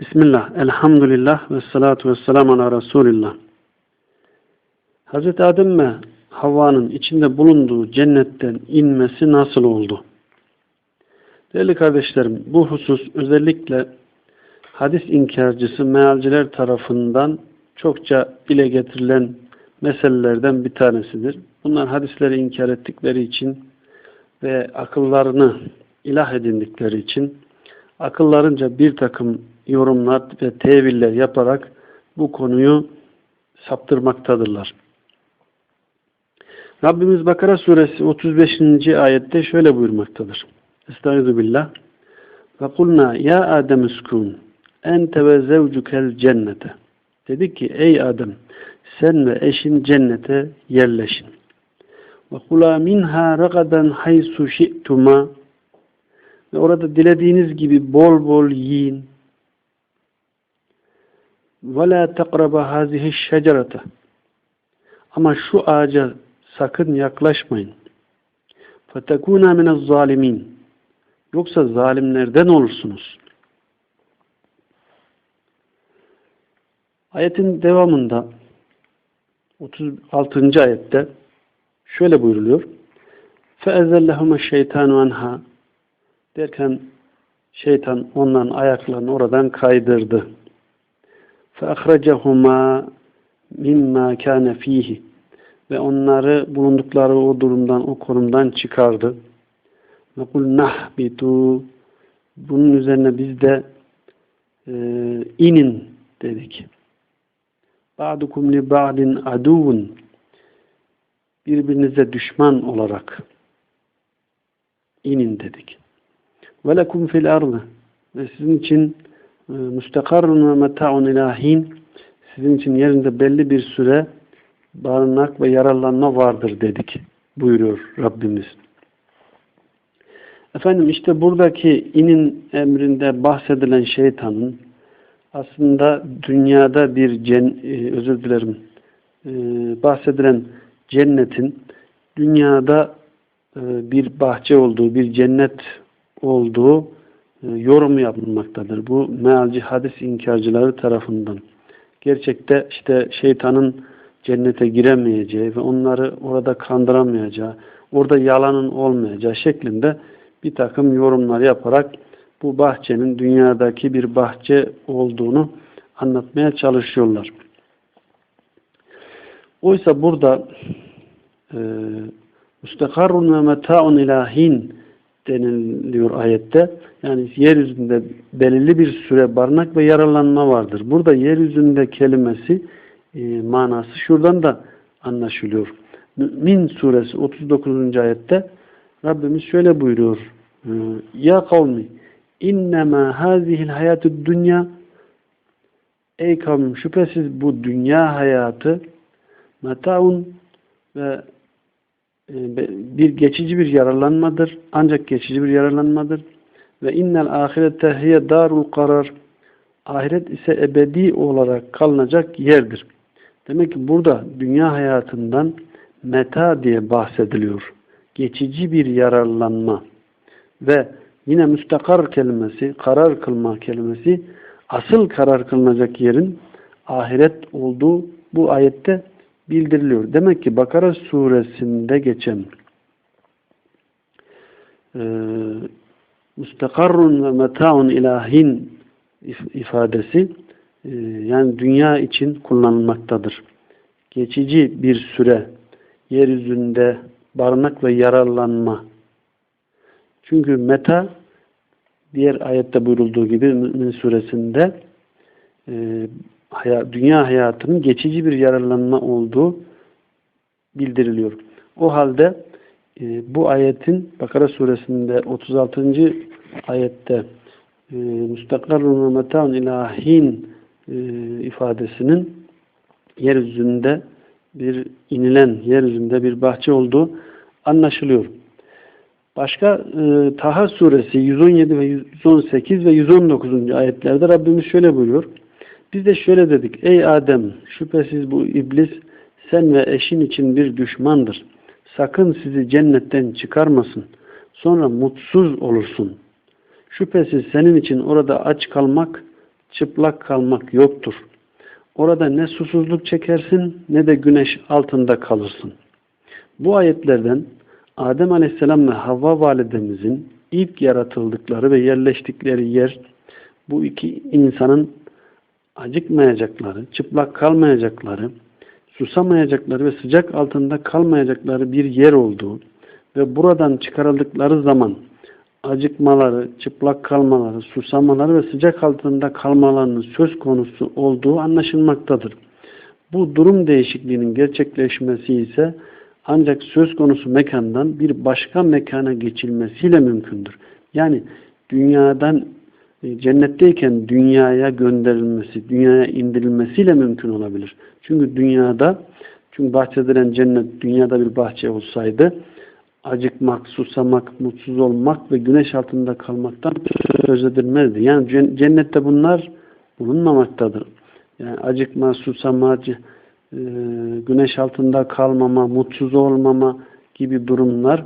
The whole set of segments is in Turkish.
Bismillah, elhamdülillah ve salatu ve selamu ala Resulillah. Hazreti Adem ve Havva'nın içinde bulunduğu cennetten inmesi nasıl oldu? Değerli kardeşlerim, bu husus özellikle hadis inkarcısı mealciler tarafından çokça dile getirilen meselelerden bir tanesidir. Bunlar hadisleri inkar ettikleri için ve akıllarını ilah edindikleri için akıllarınca bir takım yorumlar ve teviller yaparak bu konuyu saptırmaktadırlar. Rabbimiz Bakara suresi 35. ayette şöyle buyurmaktadır. Estaizu. Ve kulna ya Adem uskun ente ve zevcukel cennete. Dedi ki ey Adem sen ve eşin cennete yerleşin. Ve kula minha ragadan haysu şi'tuma ve orada dilediğiniz gibi bol bol yiyin Ve la teqraba hazihi şecerete. Ama şu ağaca sakın yaklaşmayın. Fetekuna minez zalimin. Yoksa zalimlerden olursunuz. Ayetin devamında 36. ayette şöyle buyruluyor. فَاَذَلَّهُمَ الشَّيْطَانُ anha derken şeytan onların ayaklarını oradan kaydırdı. فَاَخْرَجَهُمَا مِمَّا كَانَ ف۪يهِ ve onları bulundukları o durumdan, o konumdan çıkardı. Ve kul nahbitu bunun üzerine biz de e, inin dedik. Ba'dukum li ba'din aduvun birbirinize düşman olarak inin dedik. Ve lekum fil ardı ve sizin için e, müstakarrun ve meta'un ilahin sizin için yerinde belli bir süre barınak ve yararlanma vardır dedik buyuruyor Rabbimiz. Efendim işte buradaki inin emrinde bahsedilen şeytanın aslında dünyada bir cen, e, özür dilerim e, bahsedilen cennetin dünyada e, bir bahçe olduğu, bir cennet olduğu yorumu yapılmaktadır. Bu mealci hadis inkarcıları tarafından. Gerçekte işte şeytanın cennete giremeyeceği ve onları orada kandıramayacağı, orada yalanın olmayacağı şeklinde bir takım yorumlar yaparak bu bahçenin dünyadaki bir bahçe olduğunu anlatmaya çalışıyorlar. Oysa burada e, müstekarrun ve meta'un ilahin deniliyor ayette. Yani yeryüzünde belirli bir süre barınak ve yaralanma vardır. Burada yeryüzünde kelimesi e, manası şuradan da anlaşılıyor. Mümin suresi 39. ayette Rabbimiz şöyle buyuruyor. E, ya kavmi innema hazihil hayatü dünya Ey kavmim şüphesiz bu dünya hayatı metaun ve bir geçici bir yararlanmadır. Ancak geçici bir yararlanmadır. Ve innel ahirete hiye darul karar. Ahiret ise ebedi olarak kalınacak yerdir. Demek ki burada dünya hayatından meta diye bahsediliyor. Geçici bir yararlanma ve yine müstakar kelimesi, karar kılma kelimesi asıl karar kılınacak yerin ahiret olduğu bu ayette bildiriliyor. Demek ki Bakara suresinde geçen e, müstakarrun ve metaun ilahin ifadesi e, yani dünya için kullanılmaktadır. Geçici bir süre yeryüzünde barınak ve yararlanma. Çünkü meta diğer ayette buyurulduğu gibi Mümin suresinde e, dünya hayatının geçici bir yararlanma olduğu bildiriliyor. O halde e, bu ayetin Bakara suresinde 36. ayette e, müstakarrun ve meta'un ilahin e, ifadesinin yeryüzünde bir inilen yeryüzünde bir bahçe olduğu anlaşılıyor. Başka Taha suresi 117 ve 118 ve 119. ayetlerde Rabbimiz şöyle buyuruyor. Biz de şöyle dedik. Ey Adem şüphesiz bu iblis sen ve eşin için bir düşmandır. Sakın sizi cennetten çıkarmasın. Sonra mutsuz olursun. Şüphesiz senin için orada aç kalmak çıplak kalmak yoktur. Orada ne susuzluk çekersin ne de güneş altında kalırsın. Bu ayetlerden Adem Aleyhisselam ve Havva validemizin ilk yaratıldıkları ve yerleştikleri yer bu iki insanın acıkmayacakları, çıplak kalmayacakları, susamayacakları ve sıcak altında kalmayacakları bir yer olduğu ve buradan çıkarıldıkları zaman acıkmaları, çıplak kalmaları, susamaları ve sıcak altında kalmalarının söz konusu olduğu anlaşılmaktadır. Bu durum değişikliğinin gerçekleşmesi ise ancak söz konusu mekandan bir başka mekana geçilmesiyle mümkündür. Yani dünyadan cennetteyken dünyaya gönderilmesi, dünyaya indirilmesiyle mümkün olabilir. Çünkü dünyada, çünkü bahsedilen cennet dünyada bir bahçe olsaydı acıkmak, susamak, mutsuz olmak ve güneş altında kalmaktan söz edilmezdi. Yani cennette bunlar bulunmamaktadır. Yani acıkma, susama, e, güneş altında kalmama, mutsuz olmama gibi durumlar,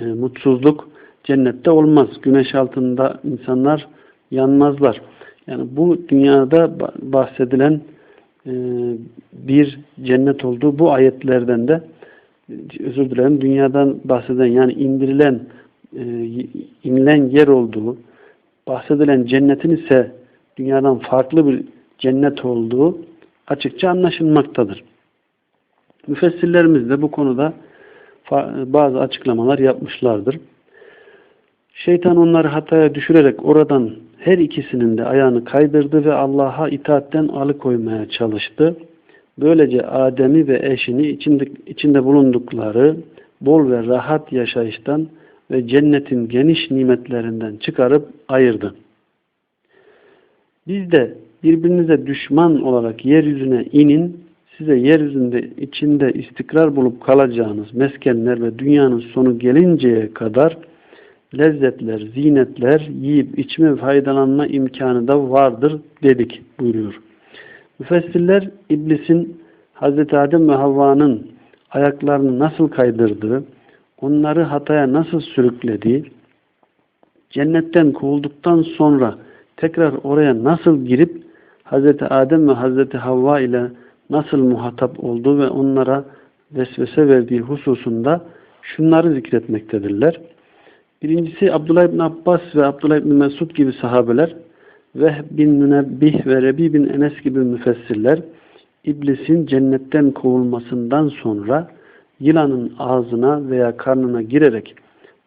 e, mutsuzluk cennette olmaz. Güneş altında insanlar yanmazlar. Yani bu dünyada bahsedilen e, bir cennet olduğu bu ayetlerden de özür dilerim dünyadan bahseden yani indirilen e, inilen yer olduğu bahsedilen cennetin ise dünyadan farklı bir cennet olduğu açıkça anlaşılmaktadır. Müfessirlerimiz de bu konuda bazı açıklamalar yapmışlardır. Şeytan onları hataya düşürerek oradan her ikisinin de ayağını kaydırdı ve Allah'a itaatten alıkoymaya çalıştı. Böylece Adem'i ve eşini içinde, içinde bulundukları bol ve rahat yaşayıştan ve cennetin geniş nimetlerinden çıkarıp ayırdı. Biz de birbirinize düşman olarak yeryüzüne inin, size yeryüzünde içinde istikrar bulup kalacağınız meskenler ve dünyanın sonu gelinceye kadar lezzetler, zinetler, yiyip içme faydalanma imkanı da vardır dedik buyuruyor. Müfessirler iblisin Hz. Adem ve Havva'nın ayaklarını nasıl kaydırdığı, onları hataya nasıl sürüklediği, cennetten kovulduktan sonra tekrar oraya nasıl girip Hz. Adem ve Hz. Havva ile nasıl muhatap olduğu ve onlara vesvese verdiği hususunda şunları zikretmektedirler. Birincisi Abdullah ibn Abbas ve Abdullah ibn Mesud gibi sahabeler Vehb bin Münebbih ve Rebi bin Enes gibi müfessirler iblisin cennetten kovulmasından sonra yılanın ağzına veya karnına girerek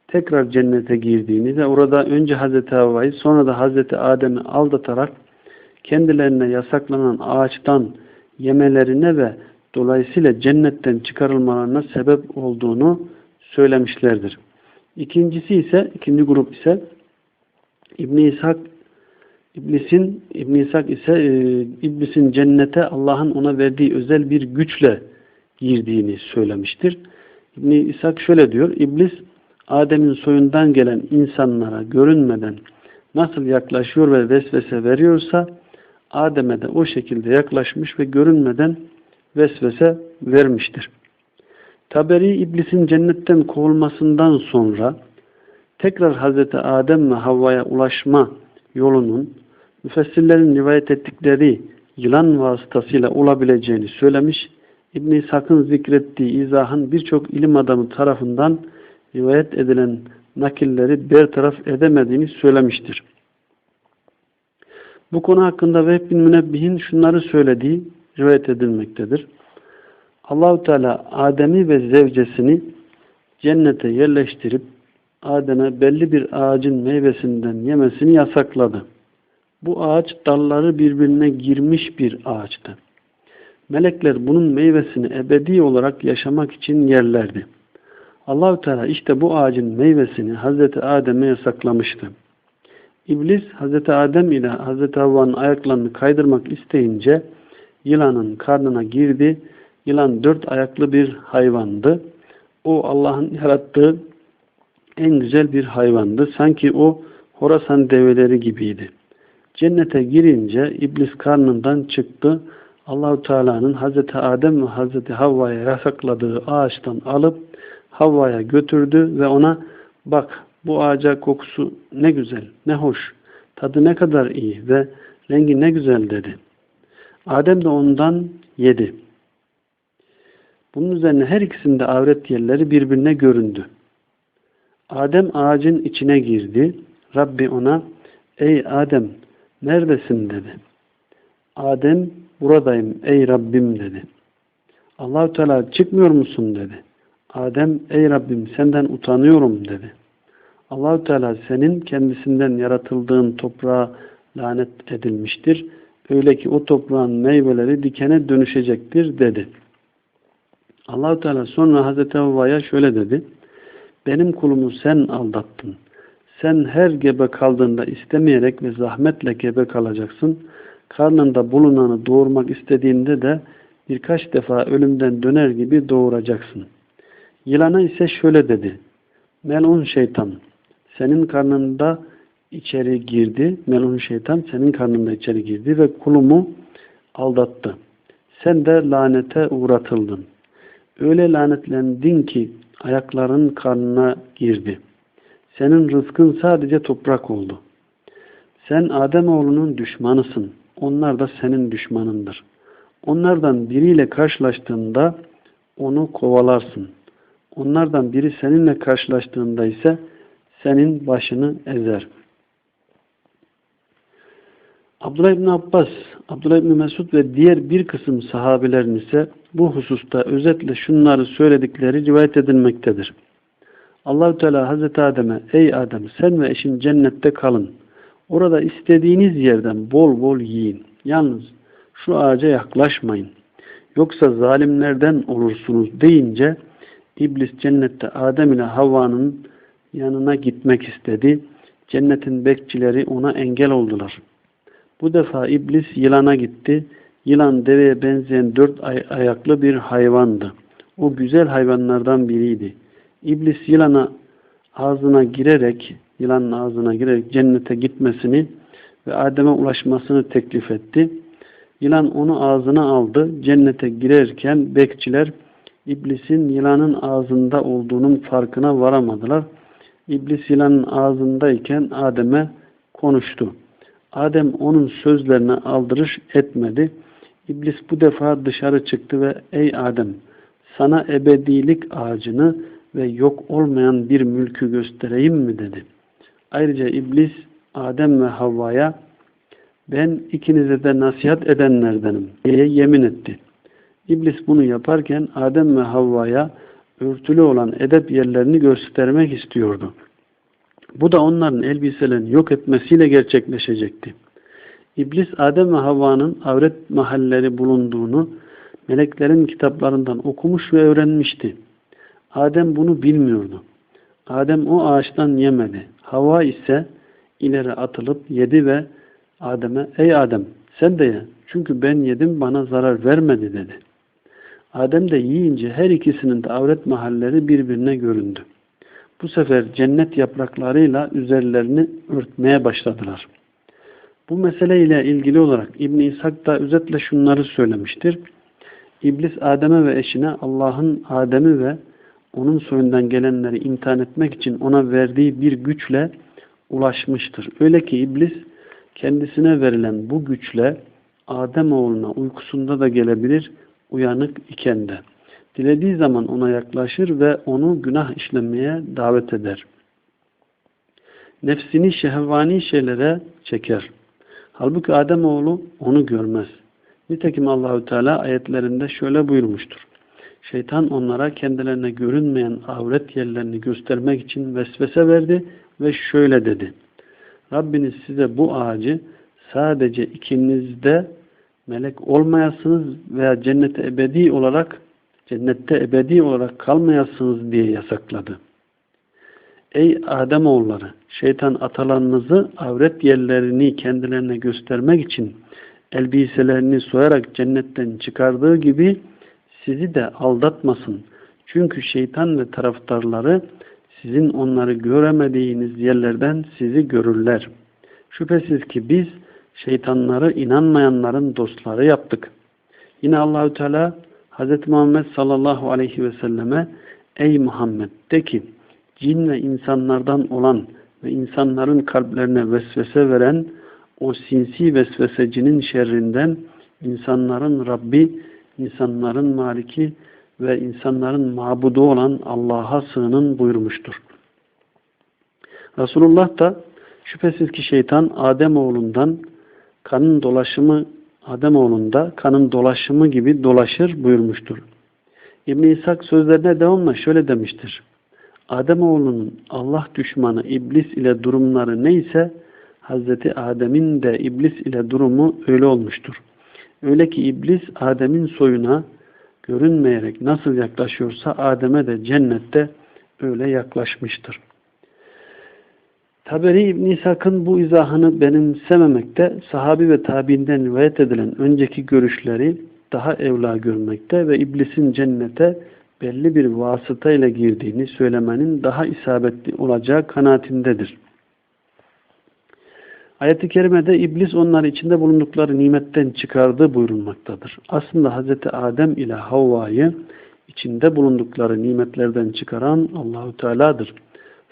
tekrar cennete girdiğini ve orada önce Hazreti Havva'yı sonra da Hazreti Adem'i aldatarak kendilerine yasaklanan ağaçtan yemelerine ve dolayısıyla cennetten çıkarılmalarına sebep olduğunu söylemişlerdir. İkincisi ise, ikinci grup ise İbn İshak İblisin İbn İshak ise e, İblisin cennete Allah'ın ona verdiği özel bir güçle girdiğini söylemiştir. İbn İshak şöyle diyor. İblis Adem'in soyundan gelen insanlara görünmeden nasıl yaklaşıyor ve vesvese veriyorsa Adem'e de o şekilde yaklaşmış ve görünmeden vesvese vermiştir. Taberi iblisin cennetten kovulmasından sonra tekrar Hazreti Adem ve Havva'ya ulaşma yolunun müfessirlerin rivayet ettikleri yılan vasıtasıyla olabileceğini söylemiş. İbn-i İshak'ın zikrettiği izahın birçok ilim adamı tarafından rivayet edilen nakilleri bertaraf edemediğini söylemiştir. Bu konu hakkında Vehb bin Münebbih'in şunları söylediği rivayet edilmektedir. Allahu Teala Adem'i ve zevcesini cennete yerleştirip Adem'e belli bir ağacın meyvesinden yemesini yasakladı. Bu ağaç dalları birbirine girmiş bir ağaçtı. Melekler bunun meyvesini ebedi olarak yaşamak için yerlerdi. Allahü Teala işte bu ağacın meyvesini Hazreti Adem'e yasaklamıştı. İblis Hazreti Adem ile Hazreti Havva'nın ayaklarını kaydırmak isteyince yılanın karnına girdi. Yılan dört ayaklı bir hayvandı. O Allah'ın yarattığı en güzel bir hayvandı. Sanki o Horasan develeri gibiydi. Cennete girince iblis karnından çıktı. Allahu Teala'nın Hazreti Adem ve Hazreti Havva'ya yasakladığı ağaçtan alıp Havva'ya götürdü ve ona bak bu ağaca kokusu ne güzel, ne hoş. Tadı ne kadar iyi ve rengi ne güzel dedi. Adem de ondan yedi. Bunun üzerine her ikisinde avret yerleri birbirine göründü. Adem ağacın içine girdi. Rabbi ona ey Adem neredesin dedi. Adem buradayım ey Rabbim dedi. Allahü Teala çıkmıyor musun dedi. Adem ey Rabbim senden utanıyorum dedi. Allahü Teala senin kendisinden yaratıldığın toprağa lanet edilmiştir. Öyle ki o toprağın meyveleri dikene dönüşecektir dedi. Allahü Teala sonra Hazreti Havva'ya şöyle dedi. Benim kulumu sen aldattın. Sen her gebe kaldığında istemeyerek ve zahmetle gebe kalacaksın. Karnında bulunanı doğurmak istediğinde de birkaç defa ölümden döner gibi doğuracaksın. Yılana ise şöyle dedi. Melun şeytan senin karnında içeri girdi. Melun şeytan senin karnında içeri girdi ve kulumu aldattı. Sen de lanete uğratıldın. Öyle lanetlendin ki ayakların karnına girdi. Senin rızkın sadece toprak oldu. Sen Ademoğlunun düşmanısın. Onlar da senin düşmanındır. Onlardan biriyle karşılaştığında onu kovalarsın. Onlardan biri seninle karşılaştığında ise senin başını ezer. Abdullah İbni Abbas, Abdullah İbni Mesud ve diğer bir kısım sahabilerin ise bu hususta özetle şunları söyledikleri rivayet edilmektedir. Allahü Teala Hazreti Adem'e ey Adem sen ve eşin cennette kalın. Orada istediğiniz yerden bol bol yiyin. Yalnız şu ağaca yaklaşmayın. Yoksa zalimlerden olursunuz deyince İblis cennette Adem ile Havva'nın yanına gitmek istedi. Cennetin bekçileri ona engel oldular. Bu defa iblis yılana gitti. Yılan deveye benzeyen dört ay ayaklı bir hayvandı. O güzel hayvanlardan biriydi. İblis yılana ağzına girerek, yılanın ağzına girerek cennete gitmesini ve Adem'e ulaşmasını teklif etti. Yılan onu ağzına aldı. Cennete girerken bekçiler iblisin yılanın ağzında olduğunun farkına varamadılar. İblis yılanın ağzındayken Adem'e konuştu. Adem onun sözlerine aldırış etmedi. İblis bu defa dışarı çıktı ve ey Adem sana ebedilik ağacını ve yok olmayan bir mülkü göstereyim mi dedi. Ayrıca iblis Adem ve Havva'ya ben ikinize de nasihat edenlerdenim diye yemin etti. İblis bunu yaparken Adem ve Havva'ya örtülü olan edep yerlerini göstermek istiyordu. Bu da onların elbiselerini yok etmesiyle gerçekleşecekti. İblis Adem ve Havva'nın avret mahalleri bulunduğunu meleklerin kitaplarından okumuş ve öğrenmişti. Adem bunu bilmiyordu. Adem o ağaçtan yemedi. Havva ise ileri atılıp yedi ve Adem'e ey Adem sen de ye çünkü ben yedim bana zarar vermedi dedi. Adem de yiyince her ikisinin de avret mahalleri birbirine göründü. Bu sefer cennet yapraklarıyla üzerlerini örtmeye başladılar. Bu meseleyle ilgili olarak İbn İshak da özetle şunları söylemiştir. İblis Adem'e ve eşine Allah'ın Adem'i ve onun soyundan gelenleri imtihan etmek için ona verdiği bir güçle ulaşmıştır. Öyle ki iblis kendisine verilen bu güçle Adem oğluna uykusunda da gelebilir, uyanık iken de. Dilediği zaman ona yaklaşır ve onu günah işlemeye davet eder. Nefsini şehvani şeylere çeker. Halbuki Adem oğlu onu görmez. Nitekim Allahü Teala ayetlerinde şöyle buyurmuştur. Şeytan onlara kendilerine görünmeyen avret yerlerini göstermek için vesvese verdi ve şöyle dedi. Rabbiniz size bu ağacı sadece ikinizde melek olmayasınız veya cennete ebedi olarak cennette ebedi olarak kalmayasınız diye yasakladı. Ey Adem oğulları, şeytan atalarınızı avret yerlerini kendilerine göstermek için elbiselerini soyarak cennetten çıkardığı gibi sizi de aldatmasın. Çünkü şeytan ve taraftarları sizin onları göremediğiniz yerlerden sizi görürler. Şüphesiz ki biz şeytanları inanmayanların dostları yaptık. Yine Allahü Teala Hz. Muhammed sallallahu aleyhi ve selleme Ey Muhammed de ki cin ve insanlardan olan ve insanların kalplerine vesvese veren o sinsi vesvesecinin şerrinden insanların Rabbi, insanların Maliki ve insanların mabudu olan Allah'a sığının buyurmuştur. Resulullah da şüphesiz ki şeytan Adem oğlundan kanın dolaşımı Adem oğlunda kanın dolaşımı gibi dolaşır buyurmuştur. İbn İshak sözlerine devamla şöyle demiştir. Adem oğlunun Allah düşmanı iblis ile durumları neyse Hazreti Adem'in de iblis ile durumu öyle olmuştur. Öyle ki iblis Adem'in soyuna görünmeyerek nasıl yaklaşıyorsa Adem'e de cennette öyle yaklaşmıştır. Taberi İbn İshak'ın bu izahını benimsememekte, sahabi ve tabiinden rivayet edilen önceki görüşleri daha evla görmekte ve iblisin cennete belli bir vasıta ile girdiğini söylemenin daha isabetli olacağı kanaatindedir. Ayet-i Kerime'de iblis onları içinde bulundukları nimetten çıkardığı buyurulmaktadır. Aslında Hz. Adem ile Havva'yı içinde bulundukları nimetlerden çıkaran Allahu Teala'dır.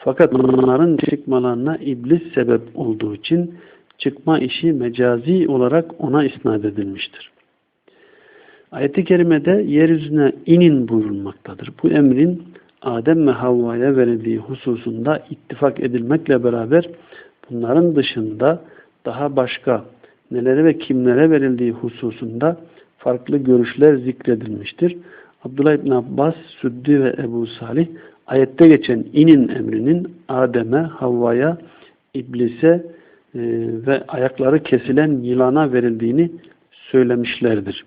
Fakat onların çıkmalarına iblis sebep olduğu için çıkma işi mecazi olarak ona isnat edilmiştir. Ayet-i Kerime'de yeryüzüne inin buyurulmaktadır. Bu emrin Adem ve Havva'ya verildiği hususunda ittifak edilmekle beraber bunların dışında daha başka nelere ve kimlere verildiği hususunda farklı görüşler zikredilmiştir. Abdullah İbn Abbas, Süddi ve Ebu Salih ayette geçen inin emrinin Adem'e, Havva'ya, İblise e, ve ayakları kesilen yılana verildiğini söylemişlerdir.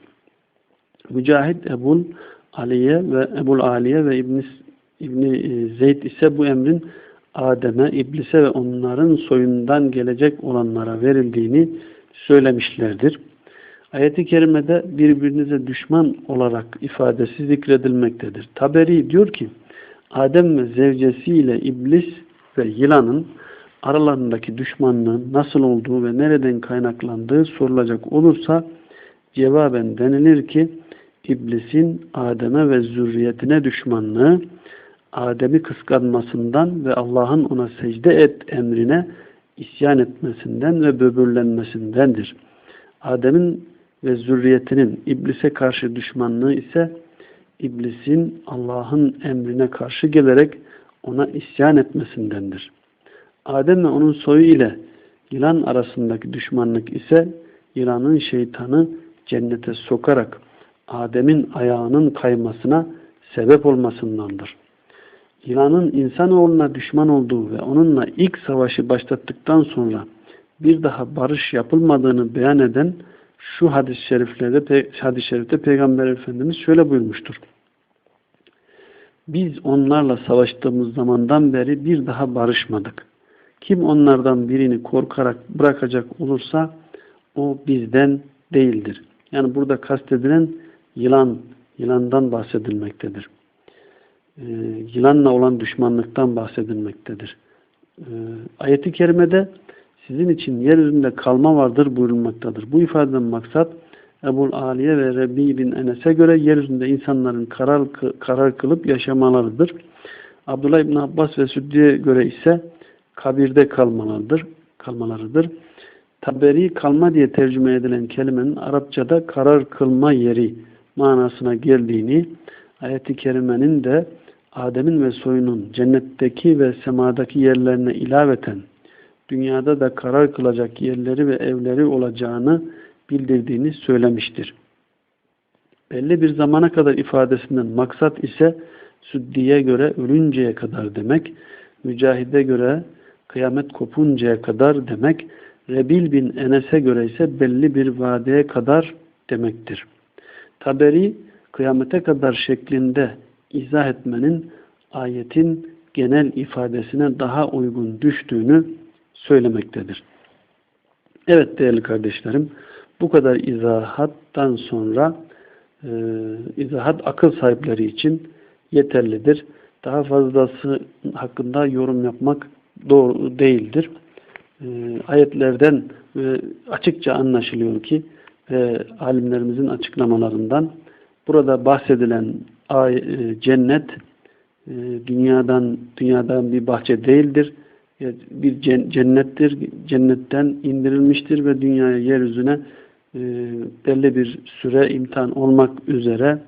Mücahit Ebul Aliye ve Ebul Aliye ve İbn İbni e, Zeyd ise bu emrin Adem'e, İblise ve onların soyundan gelecek olanlara verildiğini söylemişlerdir. Ayet-i Kerime'de birbirinize düşman olarak ifadesi zikredilmektedir. Taberi diyor ki, Adem ve zevcesiyle iblis ve yılanın aralarındaki düşmanlığın nasıl olduğu ve nereden kaynaklandığı sorulacak olursa cevaben denilir ki iblisin Adem'e ve zürriyetine düşmanlığı Adem'i kıskanmasından ve Allah'ın ona secde et emrine isyan etmesinden ve böbürlenmesindendir. Adem'in ve zürriyetinin iblise karşı düşmanlığı ise iblisin Allah'ın emrine karşı gelerek ona isyan etmesindendir. Adem ve onun soyu ile yılan arasındaki düşmanlık ise yılanın şeytanı cennete sokarak Adem'in ayağının kaymasına sebep olmasındandır. Yılanın insanoğluna düşman olduğu ve onunla ilk savaşı başlattıktan sonra bir daha barış yapılmadığını beyan eden şu hadis-i şeriflerde hadis-i şerifte Peygamber Efendimiz şöyle buyurmuştur. Biz onlarla savaştığımız zamandan beri bir daha barışmadık. Kim onlardan birini korkarak bırakacak olursa o bizden değildir. Yani burada kastedilen yılan, yılandan bahsedilmektedir. Ee, yılanla olan düşmanlıktan bahsedilmektedir. Ee, ayeti kerimede sizin için yeryüzünde kalma vardır buyurulmaktadır. Bu ifadeden maksat Ebul Aliye ve Rebi bin Enes'e göre yeryüzünde insanların karar, karar kılıp yaşamalarıdır. Abdullah İbn Abbas ve Süddi'ye göre ise kabirde kalmalarıdır. kalmalarıdır. Taberi kalma diye tercüme edilen kelimenin Arapçada karar kılma yeri manasına geldiğini, ayeti kerimenin de Adem'in ve soyunun cennetteki ve semadaki yerlerine ilaveten dünyada da karar kılacak yerleri ve evleri olacağını bildirdiğini söylemiştir. Belli bir zamana kadar ifadesinden maksat ise Süddi'ye göre ölünceye kadar demek, Mücahide göre kıyamet kopuncaya kadar demek, Rebil bin Enes'e göre ise belli bir vadeye kadar demektir. Taberi kıyamete kadar şeklinde izah etmenin ayetin genel ifadesine daha uygun düştüğünü söylemektedir. Evet değerli kardeşlerim, bu kadar izahattan sonra e, izahat akıl sahipleri için yeterlidir. Daha fazlası hakkında yorum yapmak doğru değildir. E, ayetlerden e, açıkça anlaşılıyor ki ve alimlerimizin açıklamalarından burada bahsedilen ay, e, cennet e, dünyadan dünyadan bir bahçe değildir. Bir cen- cennettir. Cennetten indirilmiştir ve dünyaya yeryüzüne e, belli bir süre imtihan olmak üzere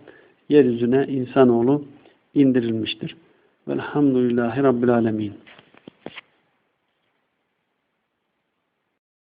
yeryüzüne insanoğlu indirilmiştir. Velhamdülillahi Rabbil Alemin.